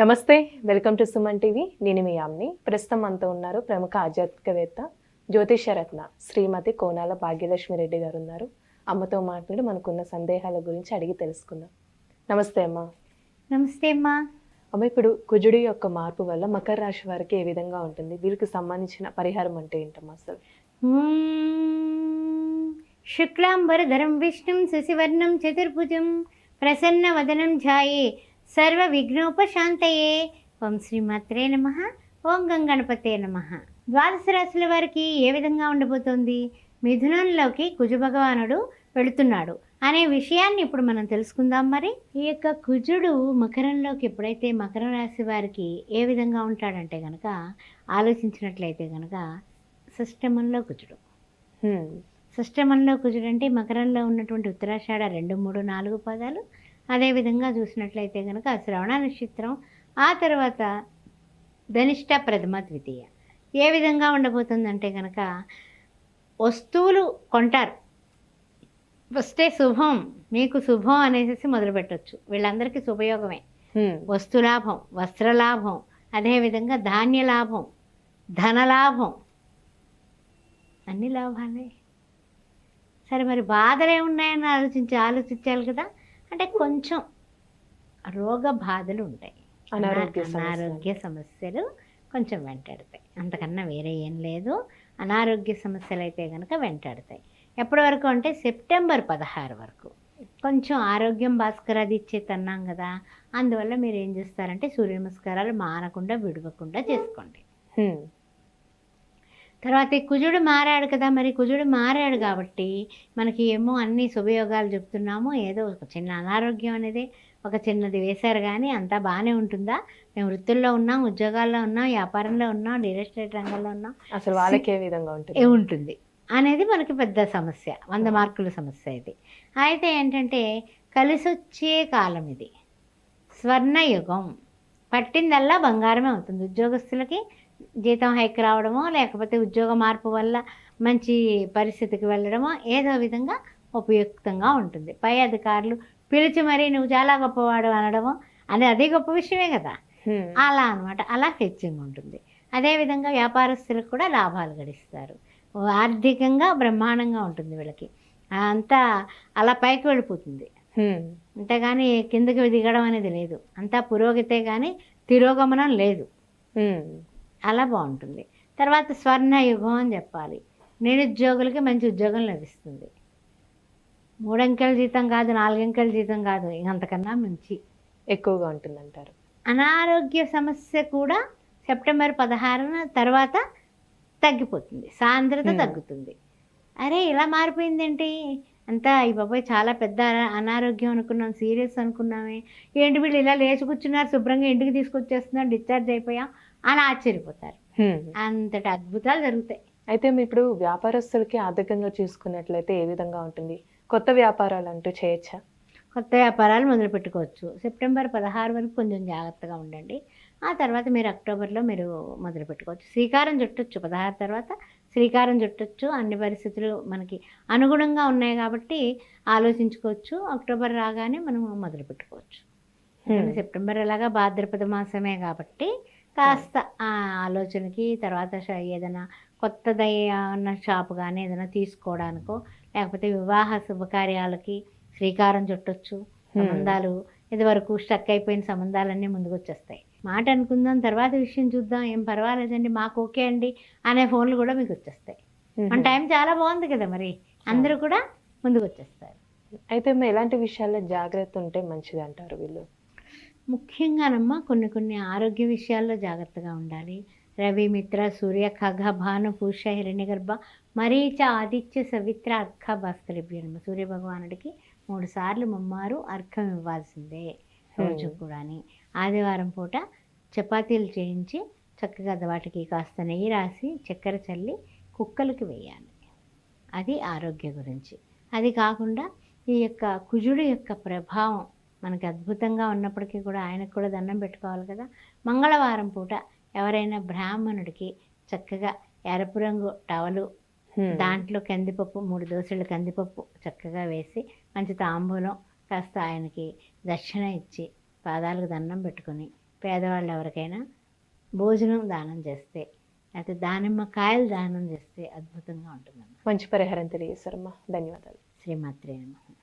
నమస్తే welcome to Suman TV. నేను మీ యామ్ని. ప్రస్తుతం మనతో ఉన్నారు ప్రముఖ ఆధ్యాత్మికవేత్త జ్యోతిషరత్న శ్రీమతి కోనాల భాగ్యలక్ష్మి రెడ్డి గారు ఉన్నారు. అమ్మతో మాట్లాడి మనకున్న సందేహాల గురించి అడిగి తెలుసుకుందాం. నమస్తే అమ్మ. నమస్తే అమ్మా. అమ్మ ఇప్పుడు కుజుడి యొక్క మార్పు వల్ల మకర రాశి వారికి ఏ విధంగా ఉంటుంది? వీరికి సంబంధించిన పరిహారం అంటే ఏంటమ్మా అసలు. శుక్లాంబరధరం విష్ణుం శశివర్ణం చతుర్భుజం ప్రసన్నవదనం ఝాయే సర్వ విఘ్నోపశాంతయే. ఓం శ్రీమాత్రే నమ. ఓం గంగణపతే నమ. ద్వాదశ రాశుల వారికి ఏ విధంగా ఉండబోతోంది? మిథునంలోకి కుజ భగవానుడు వెళుతున్నాడు. అనే విషయాన్ని ఇప్పుడు మనం తెలుసుకుందాం మరి. ఈ యొక్క కుజుడు మకరంలోకి ఎప్పుడైతే మకర రాశి వారికి ఏ విధంగా ఉంటాడంటే కనుక ఆలోచించినట్లయితే కనుక షష్టమంలో కుజుడు. హ్మ్. షష్టమంలో కుజుడు అంటే మకరంలో ఉన్నటువంటి ఉత్తరాషాఢ రెండు మూడు నాలుగు పదాలు అదేవిధంగా చూసినట్లయితే కనుక శ్రవణ నక్షత్రం ఆ తర్వాత ధనిష్ట ప్రథమ ద్వితీయ. ఏ విధంగా ఉండబోతుందంటే కనుక వస్తువులు కొంటారు. వస్తే శుభం మీకు శుభం అనేసి మొదలు పెట్టచ్చు. వీళ్ళందరికీ శుభయోగమే. వస్తులాభం వస్త్రలాభం అదేవిధంగా ధాన్య లాభం ధనలాభం అన్ని లాభాలే. సరే మరి బాధలు ఏమున్నాయని ఆలోచించి ఆలోచించాలి కదా? అంటే కొంచెం రోగ బాధలు ఉంటాయి. అనారోగ్య సమస్యలు. అనారోగ్య సమస్యలు కొంచెం వెంటాడతాయి. అంతకన్నా వేరే ఏం లేదు. అనారోగ్య సమస్యలు అయితే కనుక వెంటాడతాయి. ఎప్పటి వరకు అంటే సెప్టెంబర్ పదహారు వరకు. కొంచెం ఆరోగ్యం భాస్కరాది ఇచ్చేది అన్నాం కదా. అందువల్ల మీరు ఏం చేస్తారంటే సూర్య నమస్కారాలు మానకుండా విడవకుండా చేసుకోండి. తర్వాత ఈ కుజుడు మారాడు కదా మరి కుజుడు మారాడు కాబట్టి మనకి ఏమో అన్ని శుభయోగాలు చెప్తున్నాము. ఏదో ఒక చిన్న అనారోగ్యం అనేది ఒక చిన్నది వేశారు కానీ అంతా బాగానే ఉంటుందా? మేము వృత్తుల్లో ఉన్నాం ఉద్యోగాల్లో ఉన్నాం వ్యాపారంలో ఉన్నాం రియల్ ఎస్టేట్ రంగంలో ఉన్నాం. అసలు వాళ్ళకి ఏ విధంగా ఉంటుంది? ఏ ఉంటుంది అనేది మనకి పెద్ద సమస్య వంద మార్కుల సమస్య ఇది. అయితే ఏంటంటే కలిసొచ్చే కాలం ఇది. స్వర్ణయుగం. పట్టిందల్లా బంగారమే అవుతుంది. ఉద్యోగస్తులకి జీతం హైక్ రావడమో లేకపోతే ఉద్యోగ మార్పు వల్ల మంచి పరిస్థితికి వెళ్ళడమో ఏదో విధంగా ఉపయుక్తంగా ఉంటుంది. పై అధికారులు పిలిచి మరీ నువ్వు చాలా గొప్పవాడు అనడమో అని అదే గొప్ప విషయమే కదా. అలా అన్నమాట. అలా హెచ్చింగ్ ఉంటుంది. అదేవిధంగా వ్యాపారస్తులకు కూడా లాభాలు గడిస్తారు. ఆర్థికంగా బ్రహ్మాండంగా ఉంటుంది వీళ్ళకి. అంతా అలా పైకి వెళ్ళిపోతుంది. అంతేగాని కిందకి దిగడం అనేది లేదు. అంతా పురోగతే కానీ తిరోగమనం లేదు. అలా బాగుంటుంది. తర్వాత స్వర్ణయుగం అని చెప్పాలి. నిరుద్యోగులకి మంచి ఉద్యోగం లభిస్తుంది. మూడంకెల జీతం కాదు నాలుగంకెల జీతం కాదు ఇంక అంతకన్నా మంచి. ఎక్కువగా ఉంటుంది అంటారు అనారోగ్య సమస్య కూడా సెప్టెంబర్ పదహారున తర్వాత తగ్గిపోతుంది. సాంద్రత. తగ్గుతుంది. అరే ఇలా మారిపోయిందేంటి? అంతా ఈ బాబాయ్ చాలా పెద్ద అనా- అనారోగ్యం అనుకున్నాం సీరియస్ అనుకున్నామే. ఏంటి వీళ్ళు ఇలా లేచి కూర్చున్నారు శుభ్రంగా ఇంటికి తీసుకొచ్చేస్తున్నారు డిశ్చార్జ్ అయిపోయాం అని ఆశ్చర్యపోతారు. అంతటి అద్భుతాలు జరుగుతాయి. అయితే ఇప్పుడు వ్యాపారస్తులకి ఆర్థికంగా చూసుకున్నట్లయితే ఏ విధంగా ఉంటుంది? కొత్త వ్యాపారాలు అంటూ చేయొచ్చా? కొత్త వ్యాపారాలు మొదలు పెట్టుకోవచ్చు. సెప్టెంబర్ పదహారు వరకు కొంచెం జాగ్రత్తగా ఉండండి. ఆ తర్వాత మీరు అక్టోబర్లో మీరు మొదలు పెట్టుకోవచ్చు. శ్రీకారం చుట్టొచ్చు. పదహారు తర్వాత శ్రీకారం చుట్టొచ్చు అన్ని పరిస్థితులు మనకి అనుగుణంగా ఉన్నాయి కాబట్టి ఆలోచించుకోవచ్చు. అక్టోబర్ రాగానే మనం మొదలు పెట్టుకోవచ్చు. సెప్టెంబర్ ఎలాగా భాద్రపద మాసమే కాబట్టి కాస్త ఆ ఆలోచనకి తర్వాత ఏదైనా కొత్తది ఉన్న షాపు కానీ ఏదైనా తీసుకోవడానికో లేకపోతే వివాహ శుభకార్యాలకి శ్రీకారం చుట్టొచ్చు. సంబంధాలు ఇదివరకు స్టక్ అయిపోయిన సంబంధాలన్నీ ముందుకు వచ్చేస్తాయి మాట అనుకుందాం తర్వాత విషయం చూద్దాం ఏం పర్వాలేదండి మాకు ఓకే అండి అనే ఫోన్లు కూడా మీకు వచ్చేస్తాయి. మన టైం చాలా బాగుంది కదా మరి అందరూ కూడా ముందుకు వచ్చేస్తారు. అయితే ఎలాంటి విషయాల్లో జాగ్రత్త ఉంటే మంచిది అంటారు వీళ్ళు? ముఖ్యంగానమ్మా కొన్ని కొన్ని ఆరోగ్య విషయాల్లో జాగ్రత్తగా ఉండాలి. రవి మిత్ర సూర్య ఖగ భాను పూష హిరణ్యగర్భ మరీచ ఆదిత్య సవిత్ర అర్ఘ భాస్కరిభ్యనమ్మ సూర్య భగవానుడికి మూడు సార్లు ముమ్మారు అర్ఘం ఇవ్వాల్సిందే రోజు కూడాని. ఆదివారం పూట చపాతీలు చేయించి చక్కగా వాటికి కాస్త నెయ్యి రాసి చక్కెర చల్లి కుక్కలకి వేయాలి. అది ఆరోగ్య గురించి. అది కాకుండా ఈ యొక్క కుజుడు యొక్క ప్రభావం మనకి అద్భుతంగా ఉన్నప్పటికీ కూడా ఆయనకు కూడా దండం పెట్టుకోవాలి కదా. మంగళవారం పూట ఎవరైనా బ్రాహ్మణుడికి చక్కగా ఎరపు రంగు టవలు. దాంట్లో కందిపప్పు మూడు దోశలు కందిపప్పు చక్కగా వేసి మంచి తాంబూలం కాస్త ఆయనకి దక్షిణ ఇచ్చి పాదాలకు దండం పెట్టుకొని పేదవాళ్ళు ఎవరికైనా భోజనం దానం చేస్తే లేకపోతే దానిమ్మ కాయలు దానం చేస్తే అద్భుతంగా ఉంటుందమ్మా. మంచి పరిహారం తెలియజేశారమ్మా. ధన్యవాదాలు. శ్రీమాత్రే నమః.